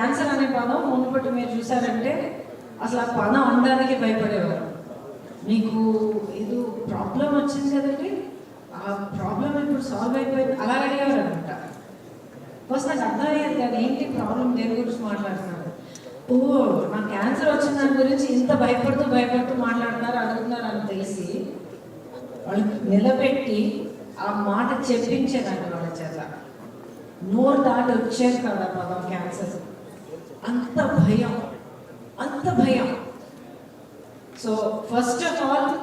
Cancer అనే పదం మునుపటి మీరు చూసారంటే అసలు ఆ పదం అనడానికి భయపడేవారు. మీకు ఇది ప్రాబ్లం వచ్చింది కదండి? ఆ ప్రాబ్లం ఇప్పుడు సాల్వ్ అయిపోయింది. అలా అడిగేవారు అనమాట ఫస్ట్ నాకు అర్థమయ్యేది కాదు ఏంటి ప్రాబ్లం? దేని గురించి మాట్లాడుతున్నారు? ఓ నాకు క్యాన్సర్ వచ్చిన దాని గురించి ఇంత భయపడుతూ భయపడుతూ మాట్లాడుతున్నారు అడుగుతున్నారు అని తెలిసి వాళ్ళు నిలబెట్టి ఆ మాట చెప్పించేదాన్ని వాళ్ళ చేత. నోరు దాటి వచ్చేది కదా పదం క్యాన్సర్ అంత భయం. అంత భయం. So first of all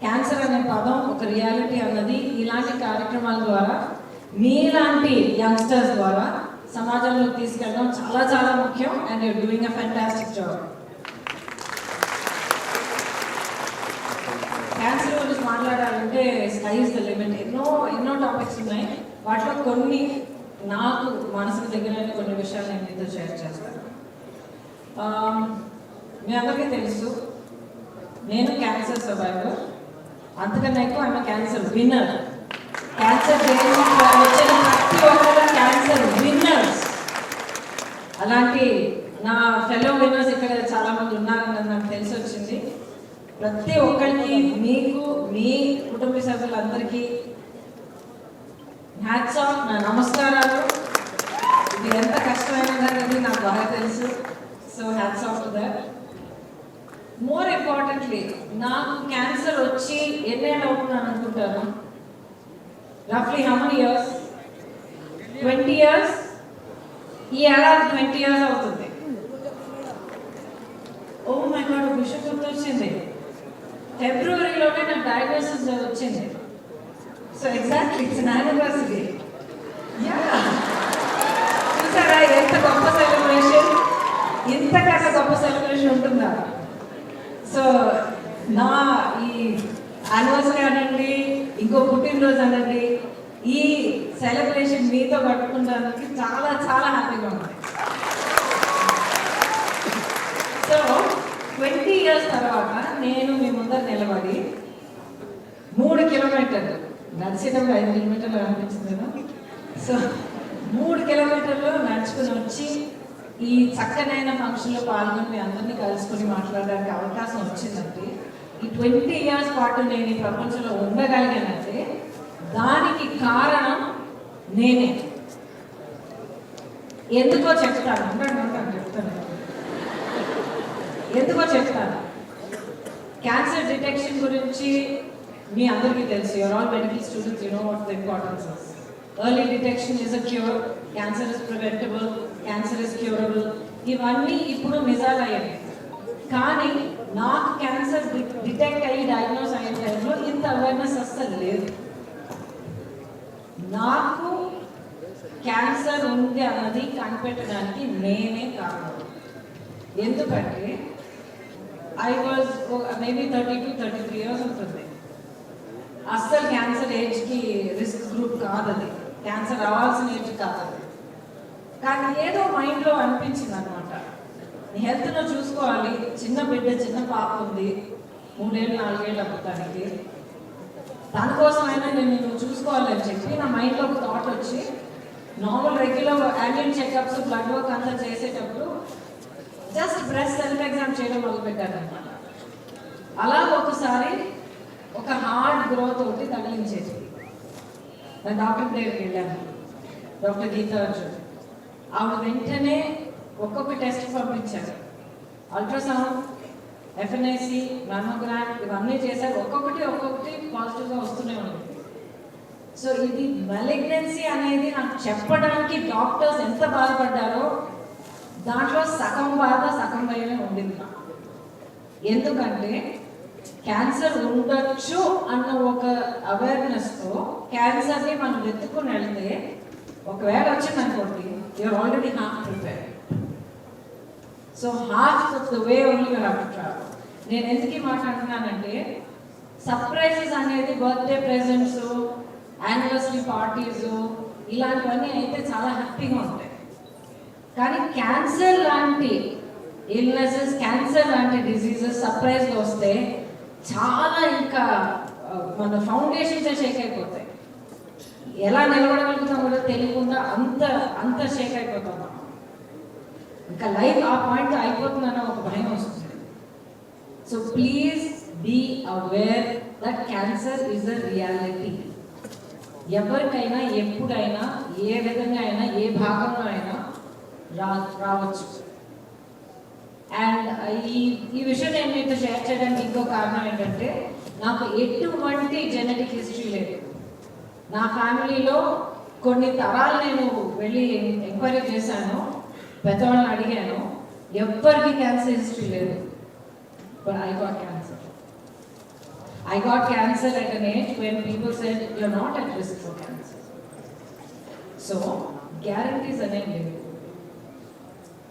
cancer అనే పదం ఒక రియాలిటీ అన్నది. ఇలాంటి కార్యక్రమాల ద్వారా మీలాంటి యంగ్స్టర్స్ ద్వారా సమాజంలోకి తీసుకెళ్ళడం చాలా చాలా ముఖ్యం and you're doing a fantastic job cancer గురించి మాట్లాడాలంటే స్కై ఇస్ ద లిమిట్ ఎన్నో ఎన్నో టాపిక్స్ ఉన్నాయి. వాటిలో కొన్ని నాకు మనసుకు దగ్గర కొన్ని విషయాలు నేను మీతో షేర్ చేస్తాను Um, మీ అందరికీ తెలుసు నేను క్యాన్సర్ సర్వైవర్ అంతకన్నా ఎక్కువ ఆమె క్యాన్సర్ విన్నర్ క్యాన్సర్ వచ్చిన ప్రతి ఒక్కరు క్యాన్సర్ విన్నర్స్ అలాంటి నా ఫెలో విన్నర్స్ ఇక్కడ చాలా మంది ఉన్నారని నాకు తెలిసి వచ్చింది ప్రతి ఒక్కరికి మీకు మీ కుటుంబ సభ్యులందరికీ హ్యాట్స్ ఆఫ్ నా నమస్కారాలు. ఇది ఎంత కష్టమైనది నాకు బాగా తెలుసు. So hats off to that more importantly నాకు క్యాన్సర్ వచ్చి ఎన్నేళ్ళు అవుతున్నాను అనుకుంటాను. రఫ్లీ how many years twenty years ఈ ఏడాది ట్వంటీ ఇయర్స్ అవుతుంది. Oh ఓ మై గాడ్ విషయం గుర్తొచ్చింది ఫిబ్రవరిలోనే నాకు డయాగ్నోసిస్ వచ్చింది. సో ఎగ్జాక్ట్లీ ఇట్స్ యానివర్సరీ చూసారా ఎంత గొప్ప ఇంతకన్నా గొప్ప సెలబ్రేషన్ ఉంటుందా? సో నా ఈ యానివర్సరీ అనండి ఇంకో పుట్టినరోజు అనండి ఈ సెలబ్రేషన్ మీతో గడుపుకుంటానికి చాలా చాలా హ్యాపీగా ఉంది. సో ట్వంటీ ఇయర్స్ తర్వాత నేను మీ ముందర నిలబడి మూడు కిలోమీటర్లు నడిచేటప్పుడు ఐదు కిలోమీటర్లు అనిపించింది. సో మూడు కిలోమీటర్లు నడుచుకుని వచ్చి ఈ చక్కనైన ఫంక్షన్లో పాల్గొని మీ అందరినీ కలుసుకొని మాట్లాడడానికి అవకాశం వచ్చిందంటే ఈ ట్వంటీ ఇయర్స్ పాటు నేను ఈ ప్రపంచంలో ఉండగలిగానంటే దానికి కారణం నేనే. ఎందుకో చెప్తాను. ఉండండి, చెప్తాను ఎందుకో చెప్తాను. క్యాన్సర్ డిటెక్షన్ గురించి మీ అందరికీ తెలుసు. You're all medical students you know what the importance early detection is a cure cancer is preventable cancer is curable ఇవన్నీ ఇప్పుడు నిజాలయ్యాయి. కానీ నాకు క్యాన్సర్ డిటెక్ట్ అయ్యి డయాగ్నోస్ అయిన టైంలో ఇంత అవేర్నెస్ అస్సలు లేదు. నాకు క్యాన్సర్ ఉంది అన్నది కనిపెట్టడానికి నేనే కారణం. ఎందుకంటే I was maybe thirty two thirty three years ఉంటుంది. అస్సలు క్యాన్సర్ ఏజ్కి రిస్క్ గ్రూప్ కాదు అది క్యాన్సర్ రావాల్సిన కాదు కానీ ఏదో మైండ్లో అనిపించింది అనమాట నీ హెల్త్ను చూసుకోవాలి. చిన్న బిడ్డ చిన్న పాప ఉంది. మూడేళ్ళు నాలుగేళ్ళు అవ్వటానికి. దానికోసమైనా నేను నువ్వు చూసుకోవాలి అని చెప్పి నా మైండ్లో ఒక థాట్ వచ్చి normal regular annual checkups blood work అంతా చేసేటప్పుడు జస్ట్ బ్రెస్ట్ సెల్ఫ్ ఎగ్జామ్ చేయడం మొదలుపెట్టాను అనమాట అలా ఒకసారి ఒక హార్డ్ గ్రోత్ ఒకటి తగిలించేది. నేను డాక్టర్ దగ్గరికి వెళ్ళాను. డాక్టర్ గీతార్జున్. ఆవిడ వెంటనే ఒక్కొక్క టెస్ట్ పంపించారు. అల్ట్రాసౌండ్ ఎఫ్ఎన్ఐసి మెమోగ్రామ్ ఇవన్నీ చేశారు. ఒక్కొక్కటి ఒక్కొక్కటి పాజిటివ్గా వస్తూనే ఉంది. సో ఇది మెలిగ్నెన్సీ అనేది నాకు చెప్పడానికి డాక్టర్స్ ఎంత బాధపడ్డారో దాంట్లో సగం బాధ సగం భయమే ఉండింది ఎందుకంటే క్యాన్సర్ ఉండొచ్చు అన్న ఒక అవేర్నెస్తో క్యాన్సర్ని మనం వెతుక్కుని వెళ్తే ఒకవేళ వచ్చిందనుకోండి you're already half prepared so half of the way only you travel నేను ఎందుకు మాట్లాడుతున్నానంటే సర్ప్రైజెస్ అనేది బర్త్డే ప్రెజెంట్స్ యానివర్సరీ పార్టీస్ ఇలాంటివన్నీ అయితే చాలా హ్యాపీగా ఉంటాయి. కానీ క్యాన్సర్ లాంటి ఇల్నెసెస్ క్యాన్సర్ లాంటి డిసీజెస్ సర్ప్రైజ్గా వస్తే చాలా ఇంకా మన ఫౌండేషన్స్ షేక్ అయిపోతాయి. ఎలా నిలబడగలుగుతాం కూడా తెలియకుండా అంత అంత షేక్ అయిపోతాం ఇంకా లైఫ్ ఆ పాయింట్ అయిపోతుందన్న ఒక భయం వస్తుంది. So please be aware that cancer is a reality ఎవరికైనా ఎప్పుడైనా ఏ విధంగా అయినా ఏ భాగంలో అయినా రా రావచ్చు. ఈ ఈ విషయం నేను మీతో షేర్ చేయడానికి ఇంకో కారణం ఏంటంటే నాకు ఎటువంటి జెనెటిక్ హిస్టరీ లేదు. నా ఫ్యామిలీలో కొన్ని తరాలు నేను వెళ్ళి ఎంక్వైరీ చేశాను పెద్దవాళ్ళని అడిగాను ఎవ్వరికి క్యాన్సర్ హిస్టరీ లేదు. But I got cancer I got cancer at an age when people said you're not at risk for cancer so guarantees అనేవి లేవు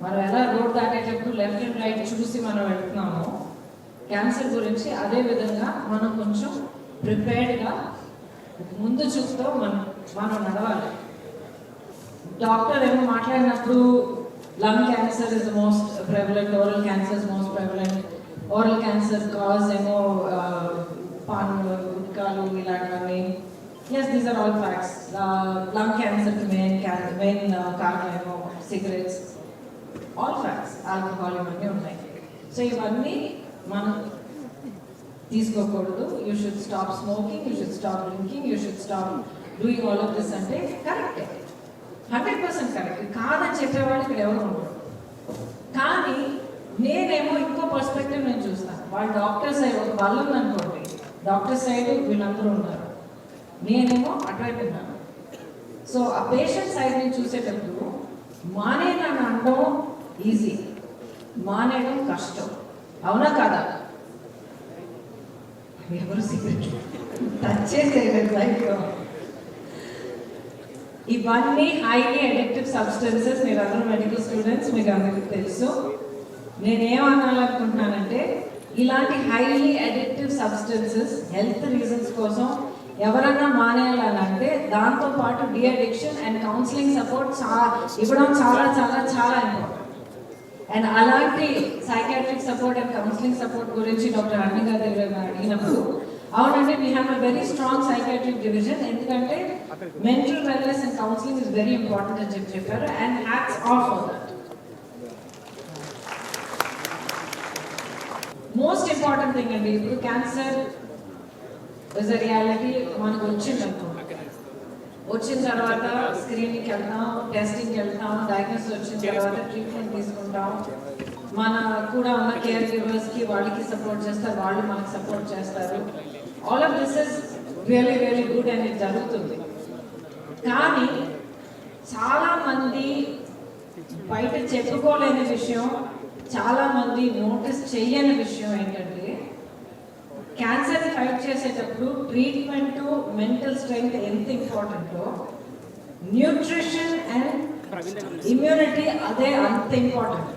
మనం ఎలా రోడ్ దాటేటప్పుడు లెఫ్ట్ అండ్ రైట్ చూసి మనం వెళ్తున్నామో క్యాన్సర్ గురించి అదే విధంగా మనం కొంచెం ప్రిపేర్డ్గా ముందు చూస్తూ మనం మనం నడవాలి. డాక్టర్ ఏమో మాట్లాడినప్పుడు lung cancer is most prevalent oral cancer is most prevalent oral cancer cause ఏమో పాన్ గుట్కాలు ఇలాంటివన్నీ. Yes these are all facts lung క్యాన్సర్కి మెయిన్ మెయిన్ కారణం ఏమో సిగరెట్స్ ఆల్ ఫ్యాక్ట్స్ ఆల్కహాల్ ఇవన్నీ ఉన్నాయి. సో ఇవన్నీ మనం తీసుకోకూడదు. You should stop smoking you should stop drinking you should stop doing all of this అంటే కరెక్టే హండ్రెడ్ పర్సెంట్ కరెక్ట్ కాదని చెప్పేవాళ్ళు ఇక్కడ ఎవరు ఉండరు. కానీ నేనేమో ఇంకో పర్స్పెక్టివ్ నేను చూస్తాను. వాళ్ళ డాక్టర్ సైడ్ ఒక బల్ల ఉందనుకోండి. డాక్టర్ సైడ్ వీళ్ళందరూ ఉన్నారు. నేనేమో అటువైపు ఉన్నాను. సో ఆ పేషెంట్ సైడ్ నుంచి చూసేటప్పుడు మానే నన్ను అనుభవం ఈజీ. మానేయడం కష్టం. అవునా కాదా? ఎవరు సిగరెట్ టచ్ చేసేయలేదు లైఫ్లో ఇవన్నీ హైలీ అడిక్టివ్ సబ్స్టెన్సెస్ మీరు అందరూ మెడికల్ స్టూడెంట్స్ మీకు అందరికీ తెలుసు. నేనేమనాలనుకుంటున్నానంటే ఇలాంటి highly addictive substances health reasons కోసం ఎవరన్నా మానేయాలని అంటే దాంతో పాటు de addiction and counselling support చాలా ఇవ్వడం చాలా చాలా చాలా ఇంపార్టెంట్ అండ్ అలాంటి psychiatric support and counselling support గురించి డాక్టర్ అన్ని గారి అడిగినప్పుడు అవునండి we have a very strong psychiatric division ఎందుకంటే mental wellness and counselling is very important అని చెప్పి చెప్పారు. And hats off for that most important thing అండి ఇప్పుడు క్యాన్సర్ ఇస్ అ రియాలిటీ మనకు వచ్చింది అనుకోండి వచ్చిన తర్వాత స్క్రీనింగ్కి వెళ్తాం టెస్టింగ్కి వెళ్తాం డయాగ్నోస్ వచ్చిన తర్వాత ట్రీట్మెంట్ తీసుకుంటాం. మన కూడా ఉన్న కేర్ గివర్స్కి వాళ్ళకి సపోర్ట్ చేస్తారు వాళ్ళు మనకి సపోర్ట్ చేస్తారు. All of this is really really good అనేది జరుగుతుంది. కానీ చాలా మంది బయట చెప్పుకోలేని విషయం చాలా మంది నోటీస్ చేయని విషయం ఏంటంటే క్యాన్సర్ ఫైట్ చేసేటప్పుడు ట్రీట్మెంట్ మెంటల్ స్ట్రెంగ్త్ ఎంత ఇంపార్టెంటో న్యూట్రిషన్ అండ్ ఇమ్యూనిటీ అదే అంత ఇంపార్టెంట్